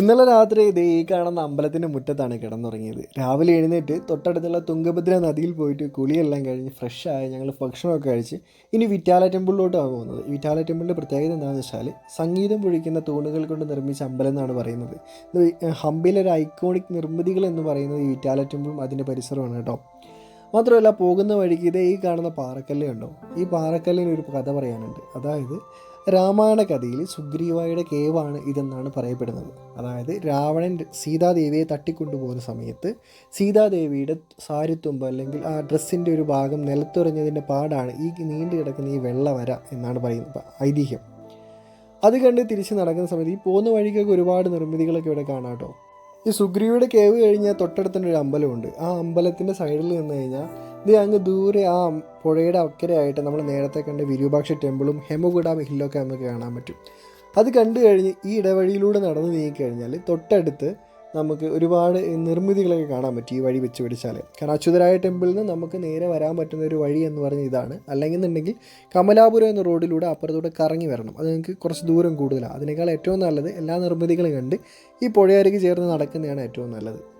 ഇന്നലെ രാത്രി ഇത് ഈ കാണുന്ന അമ്പലത്തിന്റെ മുറ്റത്താണ് കിടന്നുറങ്ങിയത്. രാവിലെ എഴുന്നേറ്റ് തൊട്ടടുത്തുള്ള തുങ്കഭദ്ര നദിയിൽ പോയിട്ട് കുളിയെല്ലാം കഴിഞ്ഞ് ഫ്രഷായി ഞങ്ങൾ ഭക്ഷണമൊക്കെ കഴിച്ച് ഇനി വിറ്റാല ടെമ്പിളിലോട്ടാണ് പോകുന്നത്. വിറ്റാല ടെമ്പിളിന്റെ പ്രത്യേകത എന്താണെന്ന് വെച്ചാൽ സംഗീതം പൊഴിക്കുന്ന തൂണുകൾ കൊണ്ട് നിർമ്മിച്ച അമ്പലം എന്നാണ് പറയുന്നത്. ഹംപിയിലെ ഒരു ഐക്കോണിക് നിർമ്മിതികൾ എന്ന് പറയുന്നത് ഈ വിറ്റാല ടെമ്പിളും അതിന്റെ പരിസരമാണ് കേട്ടോ. മാത്രമല്ല പോകുന്ന വഴിക്ക് ഇതേ ഈ കാണുന്ന പാറക്കല്ല് ഉണ്ടോ ഈ പാറക്കല്ലിന് ഒരു കഥ പറയാനുണ്ട്. അതായത് രാമായണ കഥയിൽ സുഗ്രീവായുടെ കേവാണ് ഇതെന്നാണ് പറയപ്പെടുന്നത്. അതായത് രാവണൻ സീതാദേവിയെ തട്ടിക്കൊണ്ടുപോകുന്ന സമയത്ത് സീതാദേവിയുടെ സാരിത്തുമ്പ് അല്ലെങ്കിൽ ആ ഡ്രസ്സിന്റെ ഒരു ഭാഗം നിലത്തുറഞ്ഞതിന്റെ പാടാണ് ഈ നീണ്ടു കിടക്കുന്ന ഈ വെള്ളവര എന്നാണ് പറയുന്നത് ഐതിഹ്യം. അത് കണ്ട് തിരിച്ച് നടക്കുന്ന സമയത്ത് ഈ പോകുന്ന വഴിക്കൊക്കെ ഒരുപാട് നിർമ്മിതികളൊക്കെ ഇവിടെ കാണാം കേട്ടോ. ഈ സുഗ്രീവയുടെ കേവ് കഴിഞ്ഞാൽ തൊട്ടടുത്തൊരു അമ്പലമുണ്ട്. ആ അമ്പലത്തിന്റെ സൈഡിൽ നിന്ന് കഴിഞ്ഞാൽ ഇത് അങ്ങ് ദൂരെ ആ പുഴയുടെ അക്കരയായിട്ട് നമ്മൾ നേരത്തെ കണ്ട വിരൂപാക്ഷ ടെമ്പിളും ഹെമകുഡാം ഹില്ലൊക്കെ നമുക്ക് കാണാൻ പറ്റും. അത് കണ്ടു കഴിഞ്ഞ് ഈ ഇടവഴിയിലൂടെ നടന്നു നീങ്ങിക്കഴിഞ്ഞാൽ തൊട്ടടുത്ത് നമുക്ക് ഒരുപാട് നിർമ്മിതികളൊക്കെ കാണാൻ പറ്റും ഈ വഴി വെച്ച് പിടിച്ചാൽ കാരണം അച്യുതരായ ടെമ്പിളിൽ നിന്ന് നമുക്ക് നേരെ വരാൻ പറ്റുന്ന ഒരു വഴി എന്ന് പറഞ്ഞ ഇതാണ്. അല്ലെങ്കിൽ എന്നുണ്ടെങ്കിൽ കമലാപുരം എന്ന റോഡിലൂടെ അപ്പുറത്തൂടെ കറങ്ങി വരണം. അത് നിങ്ങൾക്ക് കുറച്ച് ദൂരം കൂടുതലാണ് അതിനേക്കാൾ ഏറ്റവും നല്ലത് എല്ലാ നിർമ്മിതികളും കണ്ട് ഈ പുഴയരികെ ചേർന്ന് നടക്കുന്നതാണ് ഏറ്റവും നല്ലത്.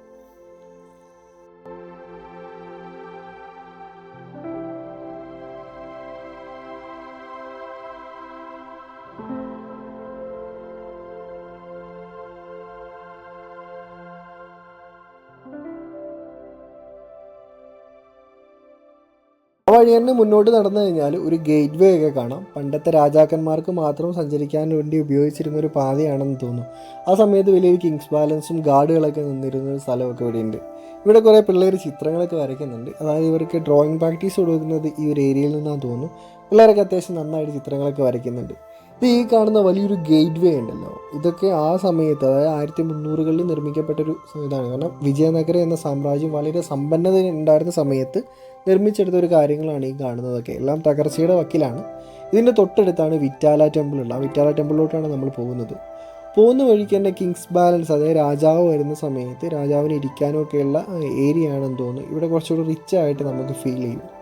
വഴി തന്നെ മുന്നോട്ട് നടന്നു കഴിഞ്ഞാൽ ഒരു ഗേറ്റ് വേ ഒക്കെ കാണാം. പണ്ടത്തെ രാജാക്കന്മാർക്ക് മാത്രം സഞ്ചരിക്കാൻ വേണ്ടി ഉപയോഗിച്ചിരുന്ന ഒരു പാതയാണെന്ന് തോന്നുന്നു ആ സമയത്ത് വലിയൊരു കിങ്സ് ബാലൻസും ഗാർഡുകളൊക്കെ നിന്നിരുന്ന ഒരു സ്ഥലമൊക്കെ ഇവിടെ ഉണ്ട് ഇവിടെ കുറേ പിള്ളേർ ചിത്രങ്ങളൊക്കെ വരയ്ക്കുന്നുണ്ട്. അതായത് ഇവർക്ക് ഡ്രോയിങ് പ്രാക്ടീസ് കൊടുക്കുന്നത് ഈ ഒരു ഏരിയയിൽ നിന്നാണ് തോന്നുന്നു. പിള്ളേരൊക്കെ അത്യാവശ്യം നന്നായിട്ട് ചിത്രങ്ങളൊക്കെ വരയ്ക്കുന്നുണ്ട്. ഇത് ഈ കാണുന്ന വലിയൊരു ഗേറ്റ് വേ ഉണ്ടല്ലോ. ഇതൊക്കെ ആ സമയത്ത് അതായത് ആയിരത്തി മുന്നൂറുകളിൽ നിർമ്മിക്കപ്പെട്ടൊരു ഇതാണ്. കാരണം വിജയനഗരം എന്ന സാമ്രാജ്യം വളരെ സമ്പന്നത ഉണ്ടായിരുന്ന സമയത്ത് നിർമ്മിച്ചെടുത്ത ഒരു കാര്യങ്ങളാണ് ഈ കാണുന്നതൊക്കെ. എല്ലാം തകർച്ചയുടെ വക്കിലാണ്. ഇതിന്റെ തൊട്ടടുത്താണ് വിറ്റാല ടെമ്പിൾ ഉള്ളത്. ആ വിറ്റാല ടെമ്പിളിലോട്ടാണ് നമ്മൾ പോകുന്നത്. പോകുന്ന വഴിക്ക് തന്നെ കിങ്സ് ബാലൻസ് അതായത് രാജാവ് വരുന്ന സമയത്ത് രാജാവിന് ഇരിക്കാനും ഒക്കെയുള്ള ഏരിയ ആണെന്ന് തോന്നുന്നു. ഇവിടെ കുറച്ചുകൂടി റിച്ച് ആയിട്ട് നമുക്ക് ഫീൽ ചെയ്യും.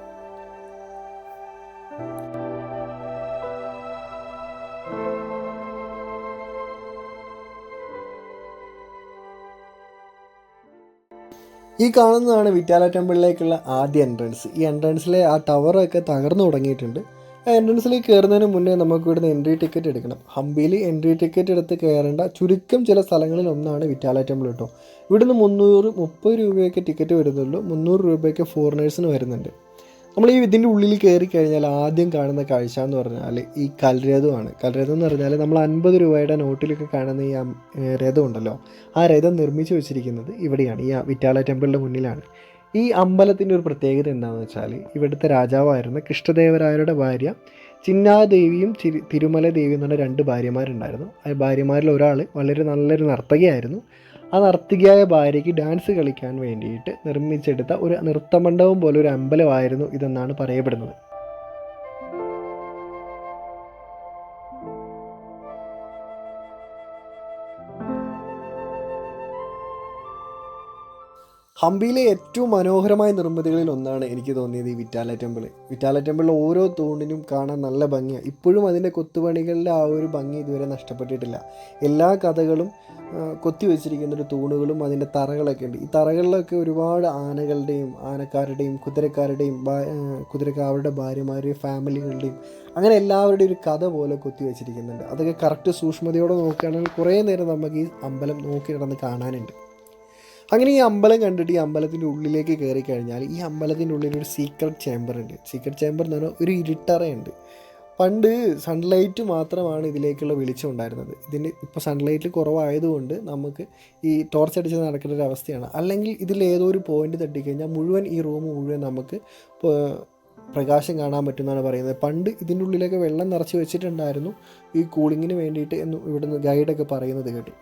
ഈ കാണുന്നതാണ് വിറ്റാല ടെമ്പിളിലേക്കുള്ള ആദ്യ എൻട്രൻസ് ഈ എൻട്രൻസിലെ ആ ടവറൊക്കെ തകർന്നു തുടങ്ങിയിട്ടുണ്ട്. ആ എൻട്രൻസിലേക്ക് കയറുന്നതിന് മുന്നേ നമുക്ക് ഇവിടുന്ന് എൻട്രി ടിക്കറ്റ് എടുക്കണം. ഹംപിയിൽ എൻട്രി ടിക്കറ്റ് എടുത്ത് കയറേണ്ട ചുരുക്കം ചില സ്ഥലങ്ങളിൽ ഒന്നാണ് വിറ്റാല ടെമ്പിൾ കേട്ടോ ഇവിടുന്ന് മുന്നൂറ് മുപ്പത് രൂപയൊക്കെ ടിക്കറ്റ് വരുന്നുള്ളൂ. മുന്നൂറ് രൂപയൊക്കെ ഫോറിനേഴ്സിന് വരുന്നുണ്ട്. നമ്മൾ ഈ ഇതിന്റെ ഉള്ളിൽ കയറി കഴിഞ്ഞാൽ ആദ്യം കാണുന്ന കാഴ്ച എന്ന് പറഞ്ഞാൽ ഈ കൽരഥമാണ് കൽരഥം എന്ന് പറഞ്ഞാൽ നമ്മൾ അൻപത് രൂപയുടെ നോട്ടിലൊക്കെ കാണുന്ന ഈ രഥം ഉണ്ടല്ലോ. ആ രഥം നിർമ്മിച്ചു വെച്ചിരിക്കുന്നത് ഇവിടെയാണ്. ഈ വിറ്റാല ടെമ്പിളിന്റെ മുന്നിലാണ്. ഈ അമ്പലത്തിന്റെ ഒരു പ്രത്യേകത എന്താണെന്ന് വെച്ചാൽ ഇവിടുത്തെ രാജാവായിരുന്ന കൃഷ്ണദേവരായരുടെ ഭാര്യ ചിന്നാദേവിയും തിരുമല ദേവിയും എന്ന് രണ്ട് ഭാര്യമാരുണ്ടായിരുന്നു. ആ ഭാര്യമാരിൽ ഒരാൾ വളരെ നല്ലൊരു നർത്തകിയായിരുന്നു. ആ നർത്തകിയായ ഭാര്യയ്ക്ക് ഡാൻസ് കളിക്കാൻ വേണ്ടിയിട്ട് നിർമ്മിച്ചെടുത്ത ഒരു നൃത്തമണ്ഡപം പോലെ ഒരു അമ്പലമായിരുന്നു ഇതെന്നാണ് പറയപ്പെടുന്നത്. ഹംപിയിലെ ഏറ്റവും മനോഹരമായ നിർമ്മിതികളിൽ ഒന്നാണ് എനിക്ക് തോന്നിയത് ഈ വിറ്റാല ടെമ്പിൾ. വിറ്റാല ടെമ്പിളിലെ ഓരോ തൂണിനും കാണാൻ നല്ല ഭംഗിയാണ് ഇപ്പോഴും അതിന്റെ കൊത്തുപണികളുടെ ആ ഒരു ഭംഗി ഇതുവരെ നഷ്ടപ്പെട്ടിട്ടില്ല. എല്ലാ കഥകളും കൊത്തി വെച്ചിരിക്കുന്ന ഒരു തൂണുകളും അതിന്റെ തറകളൊക്കെ ഉണ്ട്. ഈ തറകളിലൊക്കെ ഒരുപാട് ആനകളുടെയും ആനക്കാരുടെയും കുതിരക്കാരുടെയും കുതിരക്കാരുടെ ഭാര്യമാരുടെയും ഫാമിലികളുടെയും അങ്ങനെ എല്ലാവരുടെയും ഒരു കഥ പോലെ കൊത്തി വെച്ചിരിക്കുന്നുണ്ട്. അതൊക്കെ കറക്റ്റ് സൂക്ഷ്മതയോടെ നോക്കുകയാണെങ്കിൽ കുറേ നേരം നമുക്ക് ഈ അമ്പലം നോക്കി നടന്ന് കാണാനുണ്ട്. അങ്ങനെ ഈ അമ്പലം കണ്ടിട്ട് ഈ അമ്പലത്തിന്റെ ഉള്ളിലേക്ക് കയറി കഴിഞ്ഞാൽ ഈ അമ്പലത്തിന്റെ ഉള്ളിൽ ഒരു സീക്രട്ട് ചേംബർ ഉണ്ട്. സീക്രട്ട് ചേംബർ എന്ന് പറഞ്ഞാൽ ഒരു ഇരുട്ടറയുണ്ട്. പണ്ട് സൺലൈറ്റ് മാത്രമാണ് ഇതിലേക്കുള്ള വെളിച്ചം ഉണ്ടായിരുന്നത്. ഇതിന് ഇപ്പോൾ സൺലൈറ്റ് കുറവായതുകൊണ്ട് നമുക്ക് ഈ ടോർച്ച് അടിച്ച് നടക്കുന്ന ഒരു അവസ്ഥയാണ്. അല്ലെങ്കിൽ ഇതിൽ ഏതോ ഒരു പോയിന്റ് തട്ടിക്കഴിഞ്ഞാൽ മുഴുവൻ ഈ റൂം മുഴുവൻ നമുക്ക് പ്രകാശം കാണാൻ പറ്റുമെന്നാണ് പറയുന്നത്. പണ്ട് ഇതിന്റെ ഉള്ളിലൊക്കെ വെള്ളം നിറച്ച് വെച്ചിട്ടുണ്ടായിരുന്നു ഈ കൂളിങ്ങിന് വേണ്ടിയിട്ട് എന്ന് ഇവിടുന്ന് ഗൈഡൊക്കെ പറയുന്നത് കേട്ടു.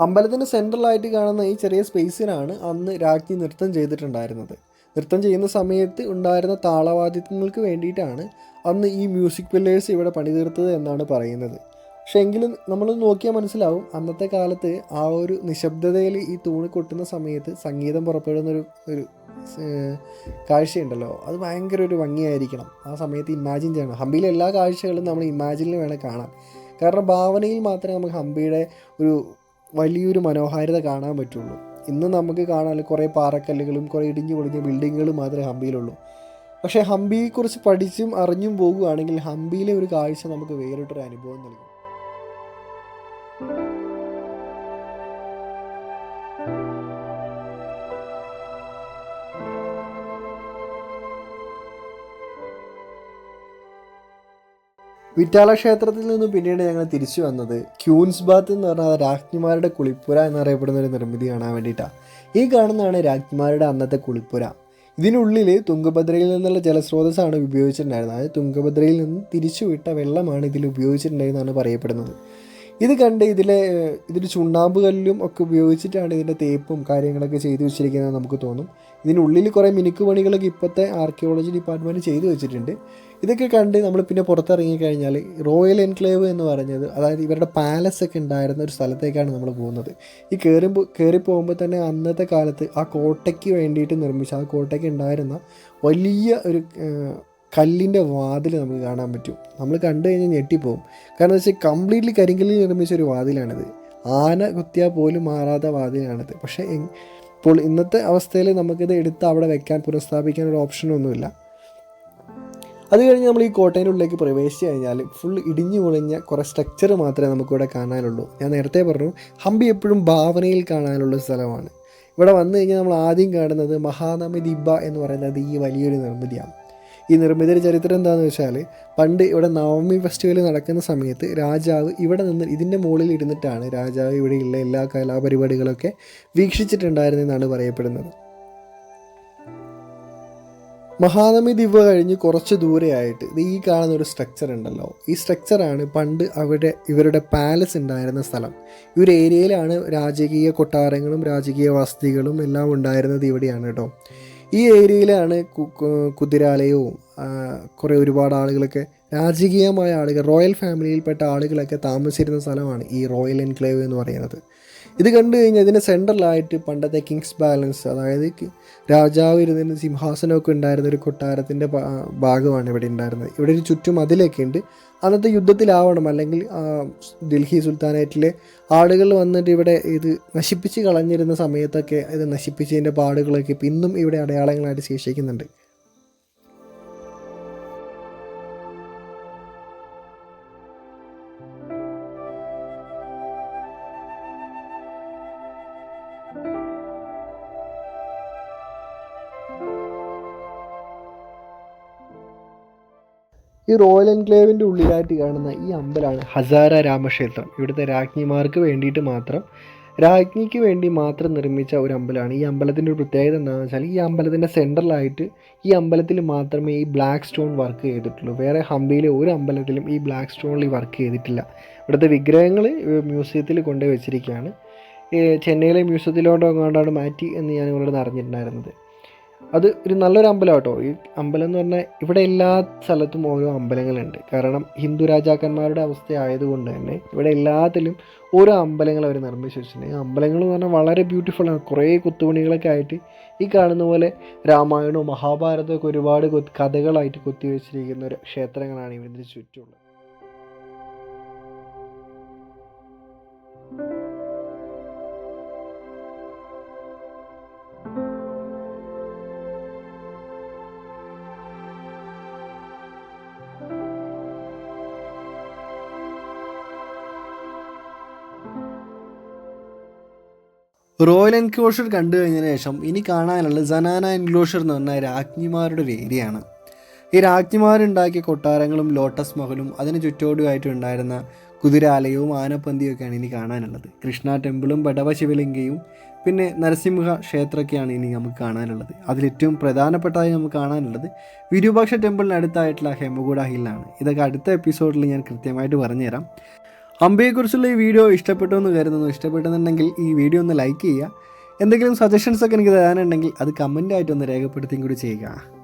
അമ്പലത്തിന്റെ സെൻട്രലായിട്ട് കാണുന്ന ഈ ചെറിയ സ്പേസിലാണ് അന്ന് രാജ്ഞി നൃത്തം ചെയ്തിട്ടുണ്ടായിരുന്നത്. നൃത്തം ചെയ്യുന്ന സമയത്ത് ഉണ്ടായിരുന്ന താളവാദ്യങ്ങൾക്ക് വേണ്ടിയിട്ടാണ് അന്ന് ഈ മ്യൂസിക് പില്ലേഴ്സ് ഇവിടെ പണിതീർത്തത് എന്നാണ് പറയുന്നത്. പക്ഷേ എങ്കിലും നമ്മൾ നോക്കിയാൽ മനസ്സിലാവും അന്നത്തെ കാലത്ത് ആ ഒരു നിശബ്ദതയിൽ ഈ തൂണി കൊട്ടുന്ന സമയത്ത് സംഗീതം പുറപ്പെടുന്ന ഒരു ഒരു കാഴ്ചയുണ്ടല്ലോ. അത് ഭയങ്കര ഒരു ഭംഗിയായിരിക്കണം. ആ സമയത്ത് ഇമാജിൻ ചെയ്യണം. ഹംപിയിലെ എല്ലാ കാഴ്ചകളും നമ്മൾ ഇമാജിനിൽ വേണം കാണാൻ. കാരണം ഭാവനയിൽ മാത്രമേ നമുക്ക് ഹംപിയുടെ ഒരു വലിയൊരു മനോഹാരിത കാണാൻ പറ്റുള്ളൂ. ഇന്ന് നമുക്ക് കാണാൻ കുറേ പാറക്കല്ലുകളും കുറേ ഇടിഞ്ഞു പൊളിഞ്ഞ ബിൽഡിങ്ങുകളും മാത്രമേ ഹംപിയിലുള്ളൂ. പക്ഷേ ഹംപിയെക്കുറിച്ച് പഠിച്ചും അറിഞ്ഞും പോകുകയാണെങ്കിൽ ഹംപിയിലെ ഒരു കാഴ്ച നമുക്ക് വേറിട്ടൊരു അനുഭവം നൽകും. വിറ്റാല ക്ഷേത്രത്തിൽ നിന്ന് പിന്നീട് ഞങ്ങൾ തിരിച്ചു വന്നത് ക്യൂൻസ് ബാത്ത് എന്ന് പറഞ്ഞാൽ രാജ്ഞിമാരുടെ കുളിപ്പുര എന്നറിയപ്പെടുന്ന ഒരു നിർമ്മിതി കാണാൻ വേണ്ടിയിട്ടാണ് ഈ കാണുന്നതാണ് രാജ്ഞിമാരുടെ അന്നത്തെ കുളിപ്പുര. ഇതിനുള്ളിൽ തുങ്കഭദ്രയിൽ നിന്നുള്ള ജലസ്രോതസ്സാണ് ഉപയോഗിച്ചിട്ടുണ്ടായിരുന്നത്. അതായത് തുങ്കഭദ്രയിൽ നിന്ന് തിരിച്ചു വിട്ട വെള്ളമാണ് ഇതിൽ ഉപയോഗിച്ചിട്ടുണ്ടായിരുന്നാണ് പറയപ്പെടുന്നത്. ഇത് കണ്ട് ഇതിലെ ഇതിന്റെ ചുണ്ണാമ്പ് കല്ലും ഒക്കെ ഉപയോഗിച്ചിട്ടാണ് ഇതിന്റെ തേപ്പും കാര്യങ്ങളൊക്കെ ചെയ്തു വെച്ചിരിക്കുന്നത് നമുക്ക് തോന്നും. ഇതിനുള്ളിൽ കുറേ മിനുക്ക് പണികളൊക്കെ ഇപ്പോഴത്തെ ആർക്കിയോളജി ഡിപ്പാർട്ട്മെന്റ് ചെയ്തു വെച്ചിട്ടുണ്ട്. ഇതൊക്കെ കണ്ട് നമ്മൾ പിന്നെ പുറത്തിറങ്ങിക്കഴിഞ്ഞാൽ റോയൽ എൻക്ലേവ് എന്ന് പറഞ്ഞത് അതായത് ഇവരുടെ പാലസ് ഒക്കെ ഉണ്ടായിരുന്ന ഒരു സ്ഥലത്തേക്കാണ് നമ്മൾ പോകുന്നത്. ഈ കയറുമ്പോൾ കയറി പോകുമ്പോൾ തന്നെ അന്നത്തെ കാലത്ത് ആ കോട്ടയ്ക്ക് വേണ്ടിയിട്ട് നിർമ്മിച്ച ആ കോട്ടയ്ക്ക് ഉണ്ടായിരുന്ന വലിയ ഒരു കല്ലിന്റെ വാതിൽ നമുക്ക് കാണാൻ പറ്റും. നമ്മൾ കണ്ടു കഴിഞ്ഞാൽ ഞെട്ടിപ്പോവും. കാരണം എന്ന് വെച്ചാൽ കംപ്ലീറ്റ്ലി കരിങ്കല്ലിൽ നിർമ്മിച്ച ഒരു വാതിലാണിത്. ആന കുത്തിയാൽ പോലും മാറാത്ത വാതിലാണിത്. പക്ഷേ ഇപ്പോൾ ഇന്നത്തെ അവസ്ഥയിൽ നമുക്കിത് എടുത്ത് അവിടെ വെക്കാൻ പുനഃസ്ഥാപിക്കാൻ ഒരു ഓപ്ഷനൊന്നുമില്ല അത് കഴിഞ്ഞ് നമ്മൾ ഈ കോട്ടയുടെ ഉള്ളിലേക്ക് പ്രവേശിച്ച് കഴിഞ്ഞാൽ ഫുൾ ഇടിഞ്ഞു പൊളിഞ്ഞ കുറേ സ്ട്രക്ചർ മാത്രമേ നമുക്കിവിടെ കാണാനുള്ളൂ. ഞാൻ നേരത്തെ പറഞ്ഞു ഹംപി എപ്പോഴും ഭാവനയിൽ കാണാനുള്ള സ്ഥലമാണ്. ഇവിടെ വന്നു കഴിഞ്ഞാൽ നമ്മൾ ആദ്യം കാണുന്നത് മഹാനമി ദിബ എന്ന് പറയുന്നത് ഈ വലിയൊരു നിർമ്മിതിയാണ്. ഈ നിർമ്മിതിയുടെ ചരിത്രം എന്താണെന്ന് വെച്ചാൽ പണ്ട് ഇവിടെ നവമി ഫെസ്റ്റിവൽ നടക്കുന്ന സമയത്ത് രാജാവ് ഇവിടെ നിന്ന് ഇതിന്റെ മുകളിൽ ഇരുന്നിട്ടാണ് രാജാവ് ഇവിടെയുള്ള എല്ലാ കലാപരിപാടികളൊക്കെ വീക്ഷിച്ചിട്ടുണ്ടായിരുന്നെന്നാണ് പറയപ്പെടുന്നത്. മഹാനമി ദിവ കഴിഞ്ഞ് കുറച്ച് ദൂരെയായിട്ട് ഈ കാണുന്ന ഒരു സ്ട്രക്ചർ ഉണ്ടല്ലോ. ഈ സ്ട്രക്ചറാണ് പണ്ട് അവിടെ ഇവരുടെ പാലസ് ഉണ്ടായിരുന്ന സ്ഥലം. ഈ ഒരു ഏരിയയിലാണ് രാജകീയ കൊട്ടാരങ്ങളും രാജകീയ വസതികളും എല്ലാം ഉണ്ടായിരുന്നത് ഇവിടെയാണ് കേട്ടോ ഈ ഏരിയയിലാണ് കുതിരാലയവും കുറേ ഒരുപാട് ആളുകളൊക്കെ രാജകീയമായ ആളുകൾ റോയൽ ഫാമിലിയിൽപ്പെട്ട ആളുകളൊക്കെ താമസിച്ചിരുന്ന സ്ഥലമാണ് ഈ റോയൽ എൻക്ലേവ് എന്ന് പറയുന്നത്. ഇത് കണ്ടു കഴിഞ്ഞാൽ ഇതിന്റെ സെൻട്രലായിട്ട് പണ്ടത്തെ കിങ്സ് ബാലൻസ് അതായത് രാജാവ് ഇരുന്ന സിംഹാസനമൊക്കെ ഉണ്ടായിരുന്ന ഒരു കൊട്ടാരത്തിന്റെ ഭാഗമാണ് ഇവിടെ ഉണ്ടായിരുന്നത്. ഇവിടെ ഒരു ചുറ്റും അതിലൊക്കെ ഉണ്ട്. അന്നത്തെ യുദ്ധത്തിലാവണം അല്ലെങ്കിൽ ഡൽഹി സുൽത്താനേറ്റിലെ ആളുകൾ വന്നിട്ട് ഇവിടെ ഇത് നശിപ്പിച്ച് കളഞ്ഞിരുന്ന സമയത്തൊക്കെ ഇത് നശിപ്പിച്ചതിന്റെ പാടുകളൊക്കെ ഇന്നും ഇവിടെ അടയാളങ്ങളായിട്ട് ശേഷിക്കുന്നുണ്ട്. ഈ റോയൽ എൻക്ലേവിന്റെ ഉള്ളിലായിട്ട് കാണുന്ന ഈ അമ്പലമാണ് ഹസാര രാമക്ഷേത്രം. ഇവിടുത്തെ രാജ്ഞിമാർക്ക് വേണ്ടിയിട്ട് മാത്രം രാജ്ഞിക്ക് വേണ്ടി മാത്രം നിർമ്മിച്ച ഒരു അമ്പലമാണ്. ഈ അമ്പലത്തിന്റെ ഒരു പ്രത്യേകത എന്താണെന്ന് വെച്ചാൽ ഈ അമ്പലത്തിന്റെ സെന്ററിലായിട്ട് ഈ അമ്പലത്തിൽ മാത്രമേ ഈ ബ്ലാക്ക് സ്റ്റോൺ വർക്ക് ചെയ്തിട്ടുള്ളൂ. വേറെ ഹംപിയിലെ ഒരു അമ്പലത്തിലും ഈ ബ്ലാക്ക് സ്റ്റോണിൽ വർക്ക് ചെയ്തിട്ടില്ല. ഇവിടുത്തെ വിഗ്രഹങ്ങൾ മ്യൂസിയത്തിൽ കൊണ്ടുപോയി വെച്ചിരിക്കുകയാണ്. ചെന്നൈയിലെ മ്യൂസിയത്തിലോട്ടോ എങ്ങാണ്ടാണ് മാറ്റി എന്ന് ഞാൻ നിങ്ങളോട് അറിഞ്ഞിട്ടുണ്ടായിരുന്നത്. അത് ഒരു നല്ലൊരു അമ്പലം കേട്ടോ ഈ അമ്പലം എന്ന് പറഞ്ഞാൽ ഇവിടെ എല്ലാ സ്ഥലത്തും ഓരോ അമ്പലങ്ങളുണ്ട്. കാരണം ഹിന്ദു രാജാക്കന്മാരുടെ അവസ്ഥ ആയതുകൊണ്ട് തന്നെ ഇവിടെ എല്ലാത്തിലും ഓരോ അമ്പലങ്ങൾ അവർ നിർമ്മിച്ച് വെച്ചിട്ടുണ്ട് ഈ അമ്പലങ്ങൾ എന്ന് പറഞ്ഞാൽ വളരെ ബ്യൂട്ടിഫുള്ളാണ് കുറേ കൊത്തുപണികളൊക്കെ ആയിട്ട് ഈ കാണുന്ന പോലെ രാമായണവും മഹാഭാരതവും ഒക്കെ ഒരുപാട് കഥകളായിട്ട് കൊത്തിവെച്ചിരിക്കുന്ന ഒരു ക്ഷേത്രങ്ങളാണ് ഇതിന് ചുറ്റുമുള്ളത്. റോയൽ എൻക്ലോഷർ കണ്ടു കഴിഞ്ഞതിന് ശേഷം ഇനി കാണാനുള്ള ജനാന എൻക്ലോഷർ എന്ന് പറഞ്ഞ രാജ്ഞിമാരുടെ ഒരു ഏരിയയാണ്. ഈ രാജ്ഞിമാരുണ്ടാക്കിയ കൊട്ടാരങ്ങളും ലോട്ടസ് മഹലും അതിന് ചുറ്റോടുമായിട്ട് ഉണ്ടായിരുന്ന കുതിരാലയവും ആനപ്പന്തിയും ഒക്കെയാണ് ഇനി കാണാനുള്ളത്. കൃഷ്ണ ടെമ്പിളും ബടവ ശിവലിംഗയും പിന്നെ നരസിംഹ ക്ഷേത്രമൊക്കെയാണ് ഇനി നമുക്ക് കാണാനുള്ളത്. അതിലേറ്റവും പ്രധാനപ്പെട്ടതായി നമുക്ക് കാണാനുള്ളത് വിരൂപാക്ഷ ടെമ്പിളിനടുത്തായിട്ടുള്ള ഹെമഗൂഡ ഹില്ലാണ്. ഇതൊക്കെ അടുത്ത എപ്പിസോഡിൽ ഞാൻ കൃത്യമായിട്ട് പറഞ്ഞുതരാം. അമ്പയെക്കുറിച്ചുള്ള ഈ വീഡിയോ ഇഷ്ടപ്പെട്ടു എന്ന് കരുതുന്നു. ഇഷ്ടപ്പെട്ടെന്നുണ്ടെങ്കിൽ ഈ വീഡിയോ ഒന്ന് ലൈക്ക് ചെയ്യുക. എന്തെങ്കിലും സജഷൻസ് ഒക്കെ എനിക്ക് തരാനുണ്ടെങ്കിൽ അത് കമന്റായിട്ടൊന്ന് രേഖപ്പെടുത്തുകയും കൂടി ചെയ്യുക.